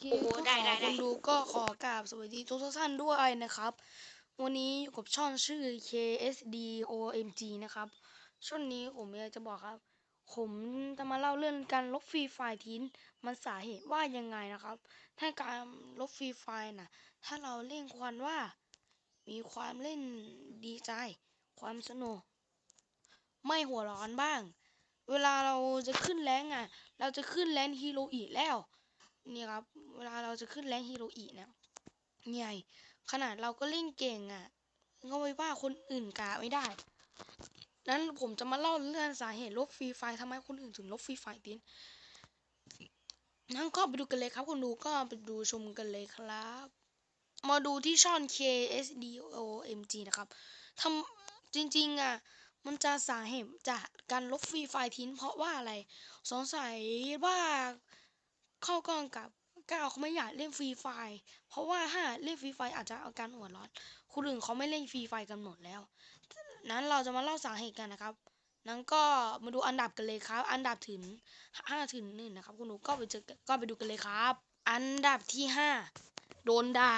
เคก็ขอคนดูก็ขอกราบสวัสดีทุกท่านด้วยนะครับ วันนี้อยู่กับช่องชื่อ KSDOMG นะครับ ช่วงนี้ผมอยากจะบอกครับ ผมจะมาเล่าเรื่องการลบฟรีไฟล์ทิ้งมันสาเหตุว่ายังไงนะครับ ถ้าการลบฟรีไฟล์น่ะถ้าเราเล่นควันว่า มีความเล่นดีใจ ความสนุก ไม่หัวร้อนบ้าง เวลาเราจะขึ้นแรงอะ เราจะขึ้นแรงฮีโร่อีกแล้วเนี่ยครับ เวลาเราจะขึ้นแรงฮีโร่อีเนี่ยเนี่ยขนาดเราก็เล่นเก่งอะก็ไปว่าคนอื่นกาไม่ได้ นั้นผมจะมาเล่าเรื่องสาเหตุลบฟรีไฟล์ทำไมคนอื่นถึงลบฟรีไฟล์ตินนั่นก็ไปดูกันเลยครับคนดูก็ไปดูชมกันเลยครับ มาดูที่ช่อง KSDOMG นะครับทำจริง ๆอะมันจะสาเหตุจากการลบฟรีไฟล์ทิ้งเพราะว่าอะไร สงสัยว่า เข้ากองกับก้าวเขาไม่อยากเล่นฟรีไฟเพราะว่าถ้าเล่นฟรีไฟอาจจะอาการหัวร้อนคนอื่นเขาไม่เล่นฟรีไฟกันหมดแล้ว นั้นเราจะมาเล่าสาเหตุกันนะครับ นั้นก็มาดูอันดับกันเลยครับ อันดับถึงห้าถึงหนึ่งนะครับ คุณหนูก็ไปเจอก็ไปดูกันเลยครับ อันดับที่ห้าโดนด่า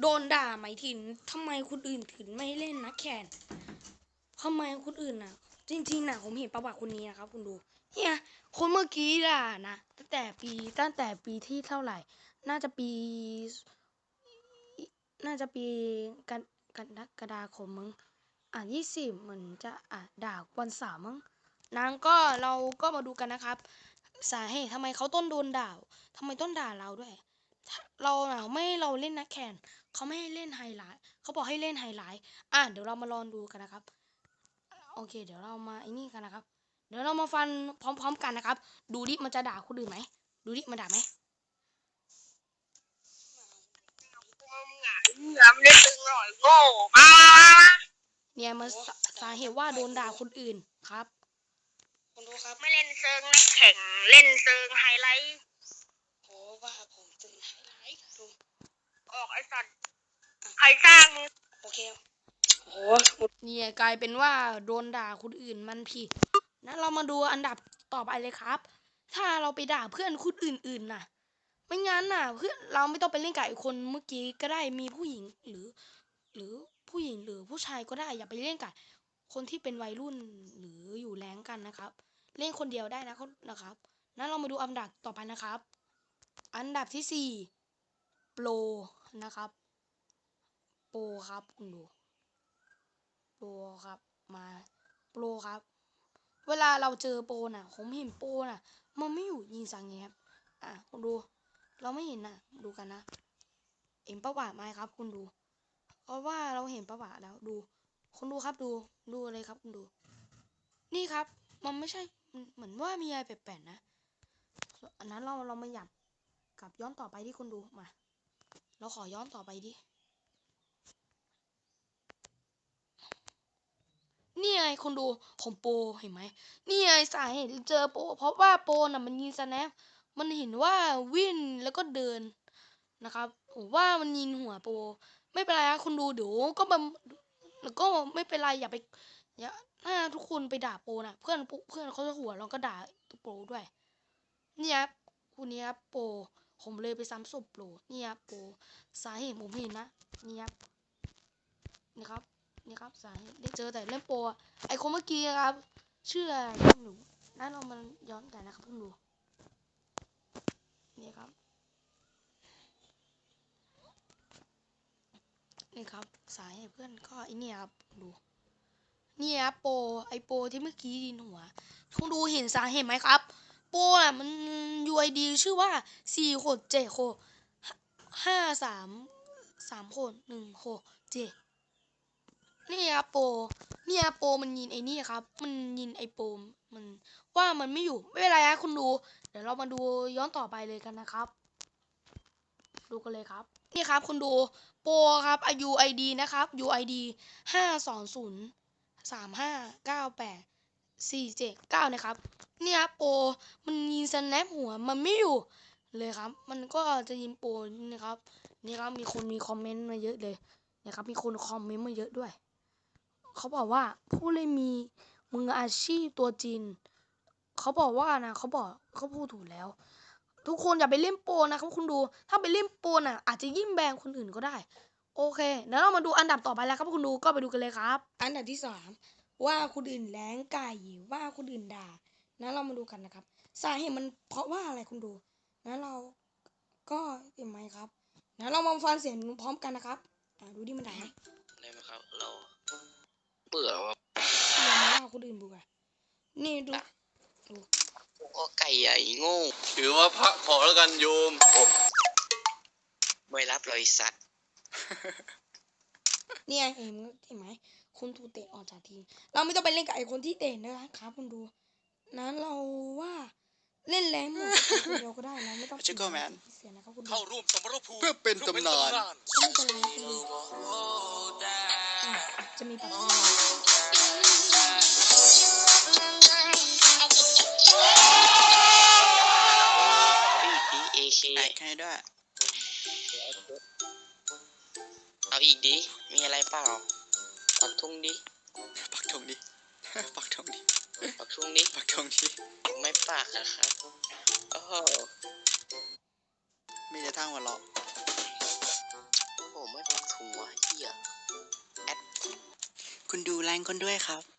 โดนด่าหมายถึงทำไมคนอื่นถึงไม่เล่นนักแข่งทำไมคนอื่นน่ะ จริงๆนะผมเห็นประวัติคนนี้นะครับ คุณดู เนี่ยคนเมื่อกี้ด่านะตั้งแต่ปีตั้งแต่ปีที่เท่าไหร่ น่าจะปี น่าจะปีกันกันกระดาคมมั้งอะยี่สิบเหมือนจะอะด่าวันเสาร์มั้งนางก็เราก็มาดูกันนะครับ สาเหตุทำไมเขาต้นโดนด่าทำไมต้นด่าเราด้วย เราเน่ไม่เราเล่นนักแข่งเขาไม่ให้เล่นไฮไลท์เขาบอกให้เล่นไฮไลท์อะเดี๋ยวเรามาลองดูกันนะครับ โอเค เดี๋ยวเรามาไอ้นี่กันนะครับ เดี๋ยวเรามาฟันพร้อม ๆ กันนะครับ ดูดิมันจะด่าคนอื่นไหม ดูดิมันด่าไหมเหลือมได้ตึงหน่อยโง่มาเนี่ยมันสาสาเหตุว่าโดนด่าคนอื่นครับคุณรู้ครับ ไม่เล่นเซิงนักแข่งเล่นเซิงไฮไลท์โอ้ว่าผมตื่นไฮไลท์ดูออกไอ้สัตว์ใครสร้างมึงโอเคโอ้เนี่ยกลายเป็นว่าโดนด่าคนอื่นมันผิด นั้นเรามาดูอันดับต่อไปเลยครับ ถ้าเราไปด่าเพื่อนคนอื่นๆน่ะ ไม่งั้นน่ะ เพื่อนเราไม่ต้องไปเล่นกับไอ้คนเมื่อกี้ก็ได้มีผู้หญิงหรือ หรือผู้หญิงหรือผู้ชายก็ได้อย่าไปเล่นกับคนที่เป็นวัยรุ่นหรืออยู่แรงกันนะครับ เล่นคนเดียวได้นะคนนะครับนั้นเรามาดูอันดับต่อไปนะครับ อันดับที่สี่โปรนะครับ โปรครับคุณดูโปรครับมาโปรครับ เวลาเราเจอโปรน่ะ ผมเห็นโปรน่ะ มันไม่อยู่ยิงสังเงียบอะคุณดู เราไม่เห็นน่ะดูกันนะ เห็นประวัติไหมครับ คุณดู เพราะว่าเราเห็นประวัติแล้วดู คุณดูครับดู ดูเลยครับคุณดู นี่ครับ มันไม่ใช่ เหมือนว่ามีอะไรแปลกๆนะ อันนั้นเราเรามาหยับกลับย้อนต่อไปที่คุณดูมา เราขอย้อนต่อไปดิ นี่ไงคนดูผมโปเห็นไหมนี่ไงสาเหตุเจอโป เพราะว่าโปน่ะมันยิงสแนปมันเห็นว่าวิ่งแล้วก็เดินนะครับผมว่ามันยิงหัวโป ไม่เป็นไรนะคุณดูเดี๋ยวก็มันแล้วก็ไม่เป็นไรอย่าไปอย่าถ้าทุกคนไปด่าโปนะเพื่อนเพื่อนเขาจะหัวเราก็ด่าโปด้วยเนี่ยครับคุณเนี่ยครับโป ผมเลยไปซ้ำศพโปเนี่ยครับโปสาเหตุผมเห็นนะเนี่ยครับนี่ครับ นี่ครับสาเหตุได้เจอแต่เล่มโปรไอคนเมื่อกี้ครับชื่ออะไรไม่รู้นั่นเรามันย้อนกันนะครับเพิ่งดูนี่ครับ นี่ครับสายให้เพื่อนก็ไอเนี่ยครับดูนี่ครับโปรไอโปรที่เมื่อกี้ดินหัวคุณดูเห็นสายเหตุไหมครับ โปรอะมัน UID ชื่อว่าสี่โคดเจ็ดโคห้าสามสามโคดหนึ่งโคเจ็ด นี่ครับโป เนี่ยโปมันยินไอ้นี่ครับ มันยินไอ้โปรมันว่ามันไม่อยู่ไม่เป็นไรนะคุณดู เดี๋ยวเรามาดูย้อนต่อไปเลยกันนะครับ ดูกันเลยครับ นี่ครับคุณดูโปครับอายุ ID นะครับ UID ห้าสองศูนย์สามห้าเก้าแปดสี่เจ็ดเก้านะครับ เนี่ยครับโปมันยิงสแนปหัวมันไม่อยู่เลยครับ มันก็จะยิงโปรนี่นะครับ นี่ครับมีคนมีคอมเมนต์มาเยอะเลยนะครับมีคนคอมเมนต์มาเยอะด้วย เขาบอกว่าผู้เล่นมีมืออาชีพตัวจริงเขาบอกว่านะเขาบอกเขาพูดถูกแล้ว ทุกคนอย่าไปเล่นโปรนะครับคุณดู ถ้าไปเล่นโปรน่ะอาจจะยิ่งแบงคนอื่นก็ได้ โอเคเดี๋ยวเรามาดูอันดับต่อไปแล้วครับคุณดูก็ไปดูกันเลยครับ อันดับที่สามว่าคนอื่นแรงไก่ว่าคนอื่นด่านะเรามาดูกันนะครับ สาเหตุมันเพราะว่าอะไรคุณดูนะเราก็เห็นไหมครับนะเรามาฟังเสียงพร้อมกันนะครับ อ่าดูดิมันด่าไหมได้ไหมครับ เรา เบื่อว่าเสียงมันว่าคนอื่นเบื่อนี่ดูก็ไก่ใหญ่โง่ถือว่าพระขอแล้วกันโยมไม่รับรอยสัตว์ เนี่ยเห็นเห็นไหมคุณถูกเตะออกจากทีม เราไม่ต้องไปเล่นกับไอ้คนที่เตะนะครับคุณดู นั้นเราว่าเล่นแรงหมดคนเดียวก็ได้เราไม่ต้อง Chico Man เสียนะครับคุณดูเข้าร่วมสมรภูมิเพื่อเป็นตำนานไม่เป็นไรคุณดูอะจะมีปัจจัย ให้ด้วย เอาอีกดิ มีอะไรเปล่า ปักทุ่งดิ ปักธงดิ ปักธงดิ ปักทุ่งดิ ปักธงดิ ไม่ปักอะครับ โอ้โหมีแต่ทางหัวเราะโอ้โหไม่ปักถุงวะเฮียคุณดูแรงคุณด้วยครับ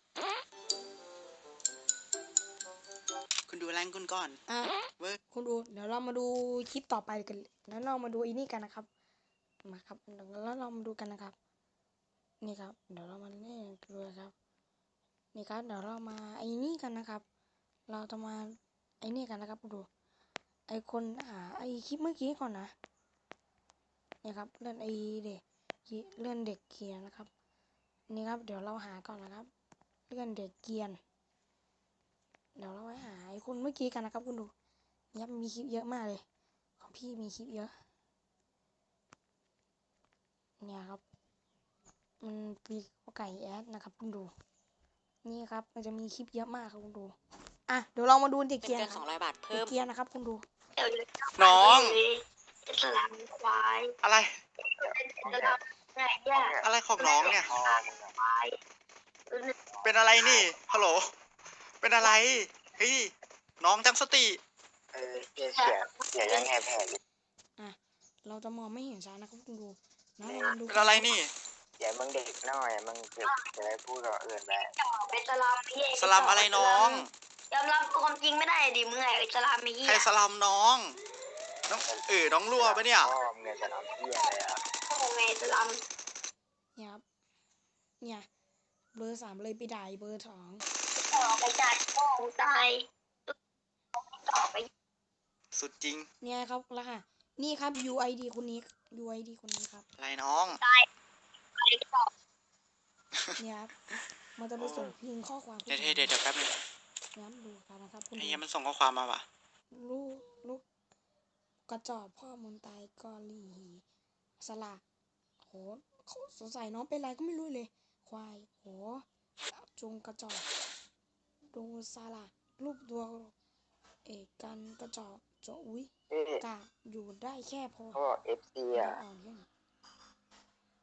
ดูแรงคุณก่อนอะเว้ยคุณดู เดี๋ยวเรามาดูคลิปต่อไปกัน แล้วเรามาดูอีนี่กันนะครับ มาครับแล้วเรามาดูกันนะครับ นี่ครับ เดี๋ยวเรามาเล่นกันเลยครับ นี่ครับ เดี๋ยวเรามาไอ้นี่กันนะครับ เราจะมาไอ้นี่กันนะครับคุณดู ไอคนหาไอคลิปเมื่อกี้ก่อนนะ นี่ครับ เลื่อนไอเด็กเลื่อนเด็กเกียร์นะครับ นี่ครับ เดี๋ยวเราหาก่อนนะครับ เลื่อนเด็กเกียร์ เดี๋ยวเราไปหาไอคนเมื่อกี้กันนะครับคุณดูนี่ครับมีคลิปเยอะมากเลย ของพี่มีคลิปเยอะ เนี่ยครับ มันปีไก่แอดนะครับ คุณดู นี่ครับ มันจะมีคลิปเยอะมากครับคุณดู อะเดี๋ยวเรามาดูเด็กเกียร์เกินนะคสรัอบงร้อยบาทเด็เพิ่กมเกียร์นะครับ คุณดูน้องสลามควายอะไรสลามไหนเนี่ยอะไรของน้องเนี่ยควายเป็นอะไรนี่ฮัลโหล เป็นอะไร เฮ้ย น้องตั้งสติ เออเสียเสียเสียยังไงแผลเราจะมองไม่เห็นช้านะครับคุณดูนะเรามาดูเป็นอะไรนี่เดี๋ยวมึงเด็กน้อยมึงเด็กจะได้พูดกับอื่นได้เป็นสลามพี่สลัมอะไรน้อง ยอมรับความจริงไม่ได้ดิมึงไงสลามมีใครสลัมน้อง น้องเออน้องรั่วปะเนี่ยพ่อมึงเนี่ยจะทำเพี้ยอะไรอะโอ้ไงสลามเนี่ยครับเนี่ย เบอร์สามเลยไปด่าไอ้เบอร์สอง ต่อไปจ่ายพ่อมึงตายต่อไปสุดจริง เนี่ยครับแล้วค่ะ นี่ครับ UID คนนี้ UID คนนี้ครับ อะไรน้องต่อเนี่ยครับ มันจะไปส่งพิมพ์ข้อความเดี๋ยวเดี๋ยวเดี๋ยวเดี๋ยวแป๊บนึงย้ำดูกันนะครับคุณไอ้ดูเหี้ยมันส่งข้อความมาว่ะ ลูกลูกกระจอกพ่อมุนตายกอลีสละโหเขาสงสัยน้องเป็นไรก็ไม่รู้เลย ควายโหจงกระจอก ดูสละรูปตัวเอกกันกระจอกจะอุ้ยเอ๊ะกะอยู่ได้แค่พอเขาบอกเอฟซีอย่าอะอ่อนเล่น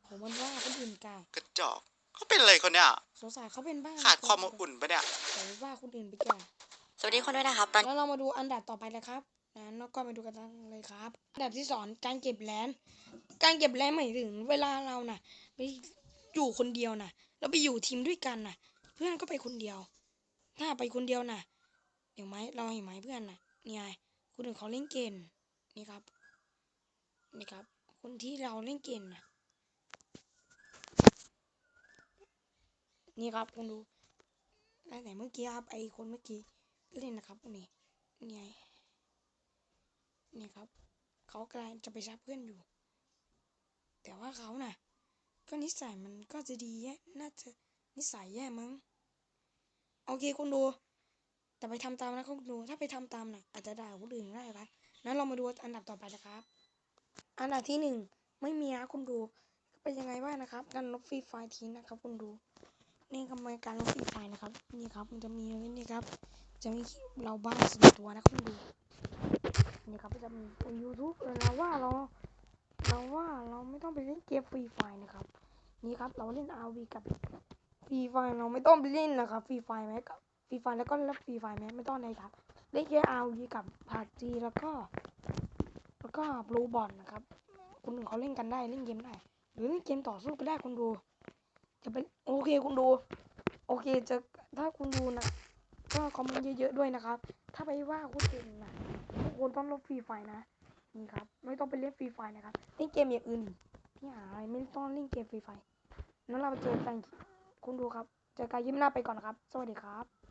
ผมมันว่าคนอื่นกะกระจอกเขาเป็นอะไรคนเนี่ยสงสัยเขาเป็นบ้าขาดความอบอุ่นปะเนี่ยผมว่าคนอื่นไปแก่สวัสดีคนด้วยนะครับ ตอนแล้วเรามาดูอันดับต่อไปเลยครับนั้นเราก็มาดูกันเลยครับ อันดับที่สองการเก็บแลนการเก็บแลนหมายถึง เวลาเราน่ะไปอยู่คนเดียวน่ะ แล้วไปอยู่ทีมด้วยกันน่ะ เพื่อนก็ไปคนเดียว ถ้าไปคนเดียวน่ะเดี๋ยวไหมเราเห็นไหมเพื่อนน่ะเนี่ยคนอื่นเขาเล่นเกมนี่ครับนี่ครับ คนที่เราเล่นเกมน่ะนี่ครับคุณดูตั้งแต่เมื่อกี้ครับไอคนเมื่อกี้เล่นนะครับนี่นี่ไงนี่ครับเขากำลังจะไปชักเพื่อนอยู่ แต่ว่าเขาน่ะ ก็นิสัยมันก็จะดีแย่น่าจะนิสัยแย่มั้ง โอเคคุณดู แต่ไปทำตามนะคุณดูถ้าไปทำตามน่ะอาจจะด่าคนอื่นได้ครับนั้นเรามาดูอันดับต่อไปนะครับ อันดับที่หนึ่งไม่มีนะคุณดูเป็นยังไงบ้างนะครับ การลบฟรีไฟล์ทิ้งนะครับ คุณดูนี่กำลังการลบฟรีไฟล์นะครับ นี่ครับ มันจะมีนี่ครับ จะมีเราบ้านส่วนตัวนะคุณดูนี่ครับจะมีบน YouTube เราว่าเราเราว่าเราไม่ต้องไปเล่นเกมฟรีไฟล์นะครับ นี่ครับเราเล่น RV กับ ฟรีไฟล์เราไม่ต้องไปเล่นนะครับฟรีไฟล์แม้กับฟรีไฟล์แล้วก็เล่นฟรีไฟล์แม้ไม่ต้องเลยครับเล่นแค่ RV กับพาจีแล้วก็ แล้วก็บลูบอลนะครับ คนอื่นเขาเล่นกันได้เล่นเกมได้หรือเล่นเกมต่อสู้ก็ได้คุณดู จะเป็นโอเคคุณดู โอเคจะถ้าคุณดูนะก็คอมเมนต์เยอะๆด้วยนะครับ ถ้าไปว่าคุณเก่งนะทุกคนต้องลบฟรีไฟล์นะนี่ครับ ไม่ต้องไปเล่นฟรีไฟล์นะครับเล่นเกมอย่างอื่นที่หาอะไรไม่ต้องเล่นเกมฟรีไฟล์นั้นเราไปเจอกัน คุณดูครับ เจอกันยิ้มหน้าไปก่อนครับ สวัสดีครับ